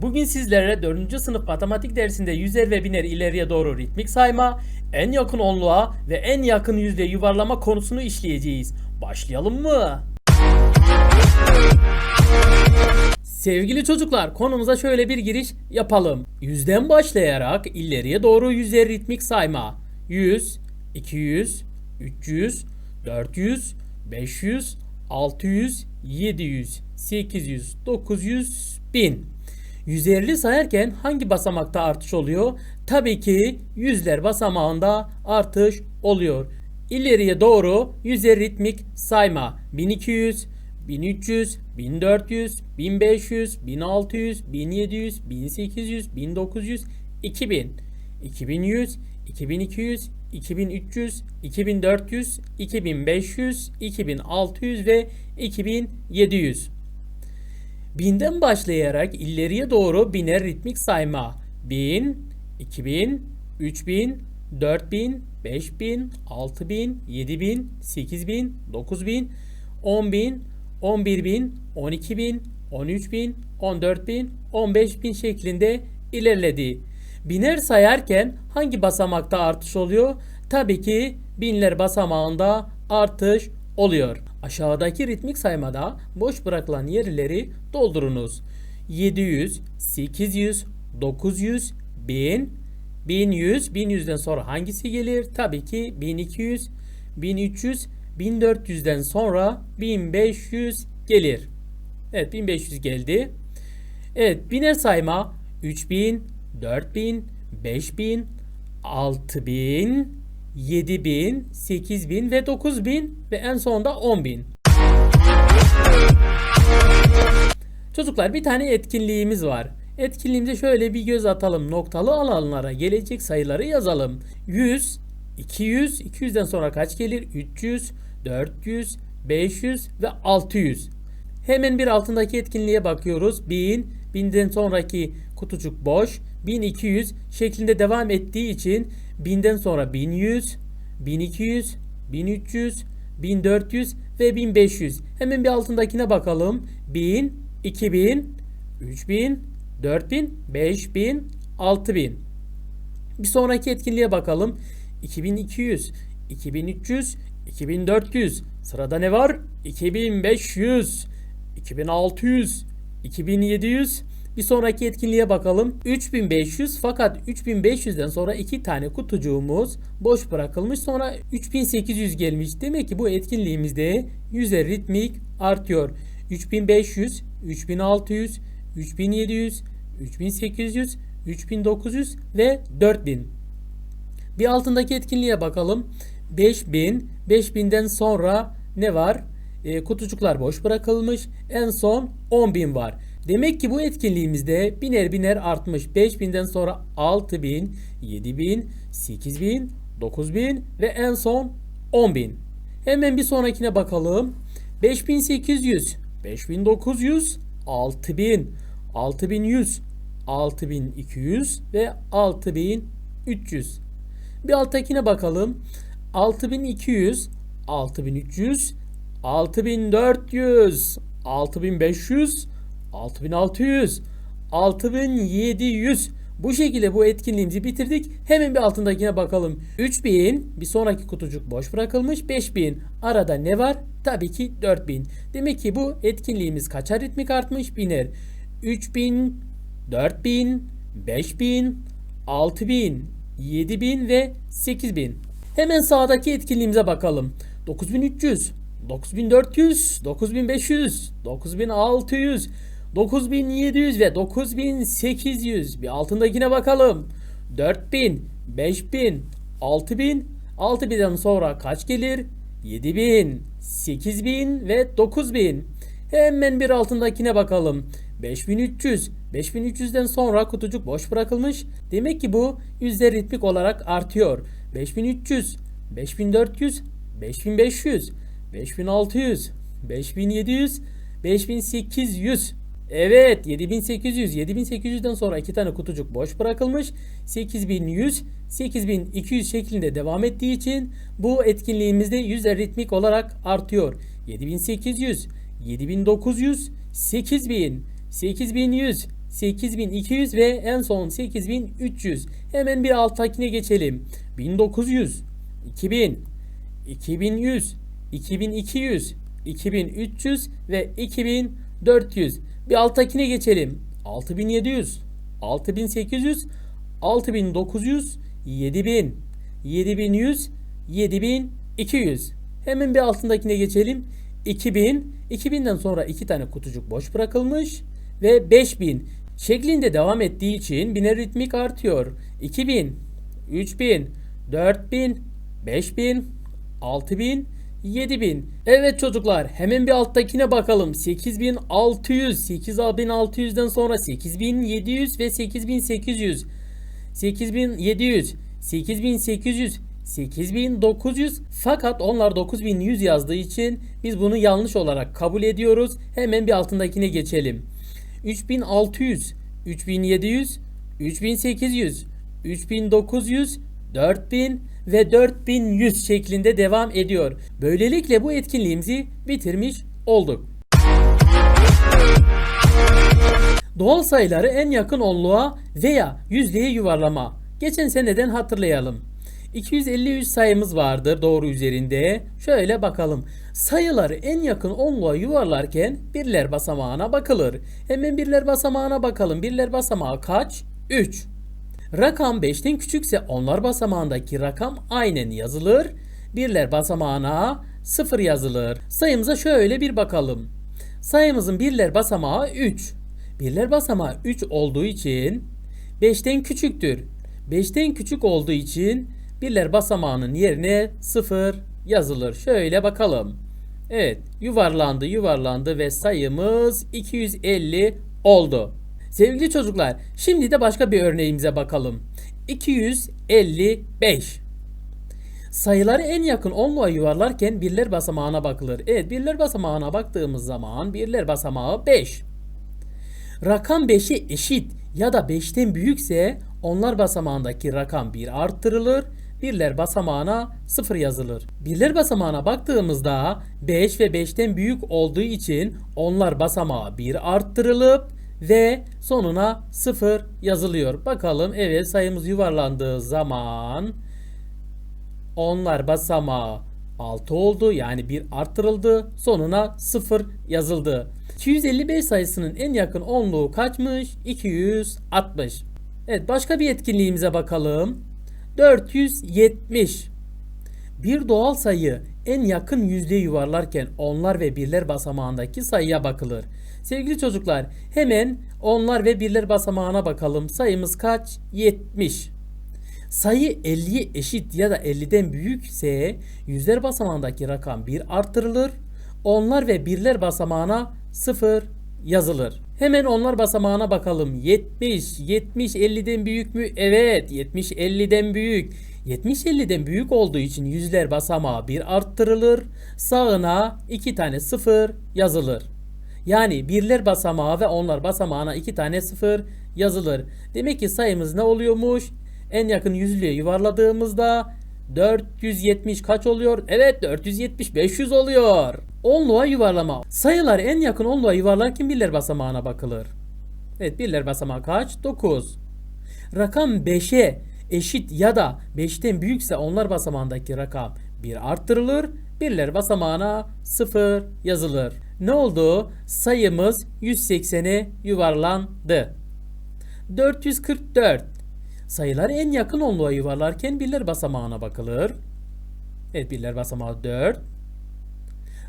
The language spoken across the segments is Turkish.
Bugün sizlere 4. sınıf matematik dersinde yüzer ve biner ileriye doğru ritmik sayma, en yakın onluğa ve en yakın yüzlüğe yuvarlama konusunu işleyeceğiz. Başlayalım mı? Sevgili çocuklar konumuza şöyle bir giriş yapalım. Yüzden başlayarak ileriye doğru yüzer ritmik sayma. 100, 200, 300, 400, 500, 600, 700, 800, 900, 1000. 150 sayarken hangi basamakta artış oluyor? Tabii ki yüzler basamağında artış oluyor. İleriye doğru yüzer ritmik sayma. 1200, 1300, 1400, 1500, 1600, 1700, 1800, 1900, 2000, 2100, 2200, 2300, 2400, 2500, 2600 ve 2700. Binden başlayarak ileriye doğru biner ritmik sayma. 1000, 2000, 3000, 4000, 5000, 6000, 7000, 8000, 9000, 10000, 11000, 12000, 13000, 14000, 15000 şeklinde ilerledi. Biner sayarken hangi basamakta artış oluyor? Tabii ki binler basamağında artış oluyor. Aşağıdaki ritmik saymada boş bırakılan yerleri doldurunuz. 700, 800, 900, 1000, 1100, 1100'den sonra hangisi gelir? Tabii ki 1200, 1300, 1400'den sonra 1500 gelir. Evet 1500 geldi. Evet biner sayma 3000, 4000, 5000, 6000, 7000, 8000 ve 9000 ve en sonunda 10000. Çocuklar bir tane etkinliğimiz var. Etkinliğimize şöyle bir göz atalım. Noktalı alanlara gelecek sayıları yazalım. 100, 200, 200'den sonra kaç gelir? 300, 400, 500 ve 600. Hemen bir altındaki etkinliğe bakıyoruz. 1000, 1000'den sonraki kutucuk boş. 1200 şeklinde devam ettiği için 1000'den sonra 1100, 1200, 1300, 1400 ve 1500. Hemen bir altındakine bakalım. 1000, 2000, 3000, 4000, 5000, 6000. Bir sonraki etkinliğe bakalım. 2200, 2300, 2400. Sırada ne var? 2500, 2600, 2700. Bir sonraki etkinliğe bakalım. 3500 fakat 3500'den sonra iki tane kutucuğumuz boş bırakılmış. Sonra 3800 gelmiş. Demek ki bu etkinliğimizde yüzer ritmik artıyor. 3500, 3600, 3700, 3800, 3900 ve 4000. Bir altındaki etkinliğe bakalım. 5000, 5000'den sonra ne var? E, kutucuklar boş bırakılmış. En son 10.000 var. Demek ki bu etkinliğimizde biner biner artmış. 5000'den sonra 6000, 7000, 8000, 9000 ve en son 10000. Hemen bir sonrakine bakalım. 5800, 5900, 6000, 6100, 6200 ve 6300. Bir alttakine bakalım. 6200, 6300, 6400, 6500, 6600, 6700. Bu şekilde bu etkinliğimizi bitirdik. Hemen bir altındakine bakalım. 3000 bir sonraki kutucuk boş bırakılmış. 5000 arada ne var? Tabii ki 4000. Demek ki bu etkinliğimiz kaça ritmik artmış? Biner. 3000, 4000, 5000, 6000, 7000 ve 8000. Hemen sağdaki etkinliğimize bakalım. 9300, 9400, 9500, 9600, 9700 ve 9800. Bir altındakine bakalım. 4000, 5000, 6000, 6000'den sonra kaç gelir? 7000, 8000 ve 9000. Hemen bir altındakine bakalım. 5300. 5300'den sonra kutucuk boş bırakılmış. Demek ki bu yüzler ritmik olarak artıyor. 5300, 5400, 5500, 5600, 5700, 5800. Evet 7800. 7800'den sonra iki tane kutucuk boş bırakılmış. 8100, 8200 şeklinde devam ettiği için bu etkinliğimizde yüzler ritmik olarak artıyor. 7800, 7900, 8000, 8100, 8200 ve en son 8300. Hemen bir alttakine geçelim. 1900, 2000, 2100, 2200, 2300 ve 2400. Bir alttakine geçelim. 6700, 6800, 6900, 7000, 7100, 7200. Hemen bir altındakine geçelim. 2000, 2000'den sonra iki tane kutucuk boş bırakılmış ve 5000 şeklinde devam ettiği için biner ritmik artıyor. 2000, 3000, 4000, 5000, 6000, 7000. Evet çocuklar hemen bir alttakine bakalım. 8600, 8600'den sonra 8700 ve 8800. 8700, 8800, 8900 fakat onlar 9100 yazdığı için biz bunu yanlış olarak kabul ediyoruz. Hemen bir altındakine geçelim. 3600, 3700, 3800, 3900, 4000 ve 4100 şeklinde devam ediyor. Böylelikle bu etkinliğimizi bitirmiş olduk. Doğal sayıları en yakın onluğa veya yüzlüğe yuvarlama. Geçen seneden hatırlayalım. 253 sayımız vardır doğru üzerinde. Şöyle bakalım. Sayıları en yakın onluğa yuvarlarken birler basamağına bakılır. Hemen birler basamağına bakalım. Birler basamağı kaç? 3. Rakam 5'ten küçükse onlar basamağındaki rakam aynen yazılır. Birler basamağına 0 yazılır. Sayımıza şöyle bir bakalım. Sayımızın birler basamağı 3. Birler basamağı 3 olduğu için 5'ten küçüktür. 5'ten küçük olduğu için birler basamağının yerine 0 yazılır. Şöyle bakalım. Evet yuvarlandı yuvarlandı ve sayımız 250 oldu. Sevgili çocuklar şimdi de başka bir örneğimize bakalım. 255 Sayıları en yakın onluğa yuvarlarken birler basamağına bakılır. Evet birler basamağına baktığımız zaman birler basamağı 5. Rakam 5'e eşit ya da 5'ten büyükse onlar basamağındaki rakam 1 arttırılır. Birler basamağına 0 yazılır. Birler basamağına baktığımızda 5 ve 5'ten büyük olduğu için onlar basamağı 1 arttırılıp ve sonuna 0 yazılıyor. Bakalım evet sayımız yuvarlandığı zaman onlar basamağı 6 oldu yani bir arttırıldı sonuna 0 yazıldı. 255 sayısının en yakın onluğu kaçmış? 260. Evet başka bir etkinliğimize bakalım. 470. Bir doğal sayı en yakın yüzlüğe yuvarlarken onlar ve birler basamağındaki sayıya bakılır. Sevgili çocuklar hemen onlar ve birler basamağına bakalım. Sayımız kaç? 70. Sayı 50'ye eşit ya da 50'den büyükse yüzler basamağındaki rakam 1 artırılır. Onlar ve birler basamağına 0 yazılır. Hemen onlar basamağına bakalım. 70, 70 50'den büyük mü? Evet, 70 50'den büyük. 70 50'den büyük olduğu için yüzler basamağı 1 arttırılır. Sağına 2 tane 0 yazılır. Yani birler basamağı ve onlar basamağına 2 tane 0 yazılır. Demek ki sayımız ne oluyormuş? En yakın yüzlüğe yuvarladığımızda 470 kaç oluyor? Evet 470 500 oluyor. Onluğa yuvarlama. Sayılar en yakın onluğa yuvarlarken birler basamağına bakılır. Evet birler basamağı kaç? 9. Rakam 5'e eşit ya da 5'ten büyükse onlar basamağındaki rakam 1 arttırılır. Birler basamağına 0 yazılır. Ne oldu? Sayımız 180'e yuvarlandı. 444 Sayılar en yakın onluğa yuvarlarken birler basamağına bakılır. Evet birler basamağı 4.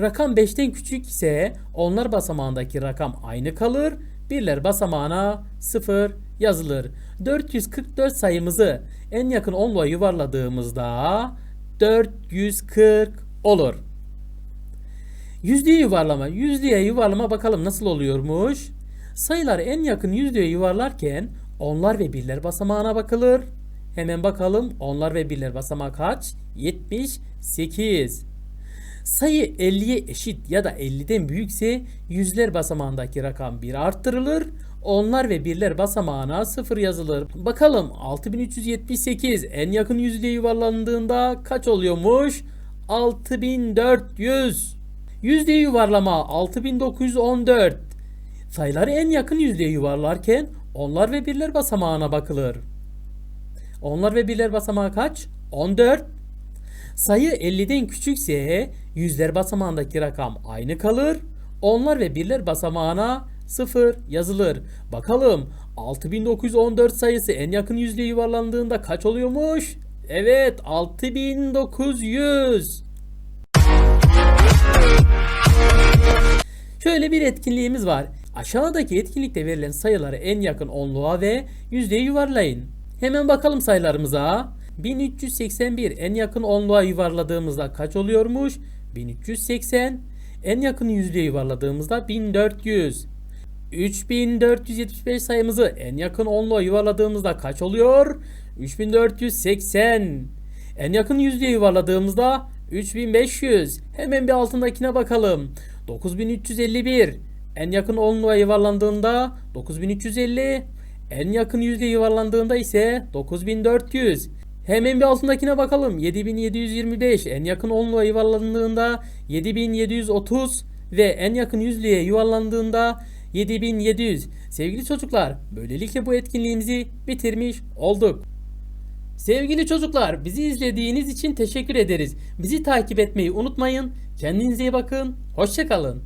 Rakam 5'ten küçük ise onlar basamağındaki rakam aynı kalır. Birler basamağına 0 yazılır. 444 sayımızı en yakın onluğa yuvarladığımızda 440 olur. Yüzlüğe yuvarlama. Yüzlüğe yuvarlama bakalım nasıl oluyormuş. Sayıları en yakın yüzlüğe yuvarlarken onlar ve birler basamağına bakılır. Hemen bakalım onlar ve birler basamağı kaç? 78. Sayı 50'ye eşit ya da 50'den büyükse yüzler basamağındaki rakam 1 arttırılır. Onlar ve birler basamağına 0 yazılır. Bakalım 6378 en yakın yüzlüğe yuvarlandığında kaç oluyormuş? 6400. Yüzlüğe yuvarlama 6914. Sayıları en yakın yüzlüğe yuvarlarken onlar ve birler basamağına bakılır. Onlar ve birler basamağı kaç? 14. Sayı 50'den küçükse yüzler basamağındaki rakam aynı kalır. Onlar ve birler basamağına 0 yazılır. Bakalım 6914 sayısı en yakın yüzlüğe yuvarlandığında kaç oluyormuş? Evet 6900. Şöyle bir etkinliğimiz var. Aşağıdaki etkinlikte verilen sayıları en yakın onluğa ve yüzdeye yuvarlayın. Hemen bakalım sayılarımıza. 1381 en yakın onluğa yuvarladığımızda kaç oluyormuş? 1380. En yakın yüzdeye yuvarladığımızda 1400. 3475 sayımızı en yakın onluğa yuvarladığımızda kaç oluyor? 3480. En yakın yüzdeye yuvarladığımızda 3500. Hemen bir altındakine bakalım. 9351. En yakın onluğa yuvarlandığında 9350. En yakın yüzdeye yuvarlandığında ise 9400. Hemen bir altındakine bakalım. 7725 en yakın onluğa yuvarlandığında 7730 ve en yakın yüzlüğe yuvarlandığında 7700. Sevgili çocuklar, böylelikle bu etkinliğimizi bitirmiş olduk. Sevgili çocuklar, bizi izlediğiniz için teşekkür ederiz. Bizi takip etmeyi unutmayın. Kendinize iyi bakın. Hoşçakalın.